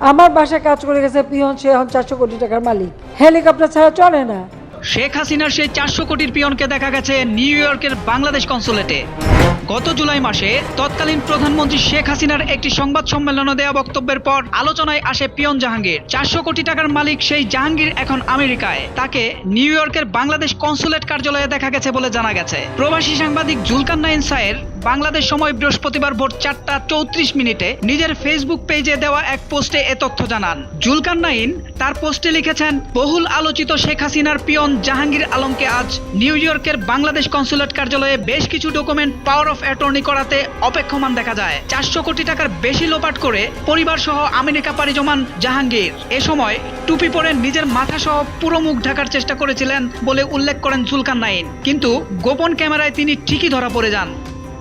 আমার বাসায় কাজ করে গেছে পিয়ন, সে এখন চারশো কোটি টাকার মালিক। হেলিকপ্টার ছাড়া চলে না। শেখ হাসিনার সেই চারশো কোটির পিয়নকে দেখা গেছে নিউ ইয়র্কের বাংলাদেশ কনসুলেটে। গত জুলাই মাসে তৎকালীন প্রধানমন্ত্রী শেখ হাসিনার একটি সংবাদ সম্মেলনে দেওয়া বক্তব্যের পর আলোচনায় আসে পিয়ন জাহাঙ্গীর। চারশো কোটি টাকার মালিক সেই জাহাঙ্গীর এখন আমেরিকায়। তাকে নিউ ইয়র্কের বাংলাদেশ কনসুলেট কার্যালয়ে দেখা গেছে বলে জানা গেছে। প্রবাসী সাংবাদিক জুলকান নাইন সায়ের বাংলাদেশ সময় বৃহস্পতিবার ভোর চারটা চৌত্রিশ মিনিটে নিজের ফেসবুক পেজে দেওয়া এক পোস্টে এ তথ্য জানান। জুলকান নাইন তার পোস্টে লিখেছেন, বহুল আলোচিত শেখ হাসিনার পিয়ন জাহাঙ্গীর আলমকে আজ নিউ ইয়র্কের বাংলাদেশ কনসুলেট কার্যালয়ে বেশ কিছু ডকুমেন্ট পাওয়ার অফ অ্যাটর্নি করাতে অপেক্ষমান দেখা যায়। চারশো কোটি টাকার বেশি লোপাট করে পরিবার সহ আমেরিকা পাড়ি জমান জাহাঙ্গীর। এ সময় টুপি পরে নিজের মাথা সহ পুরো মুখ ঢাকার চেষ্টা করেছিলেন বলে উল্লেখ করেন জুলকান নাইন। কিন্তু গোপন ক্যামেরায় তিনি ঠিকই ধরা পড়ে যান।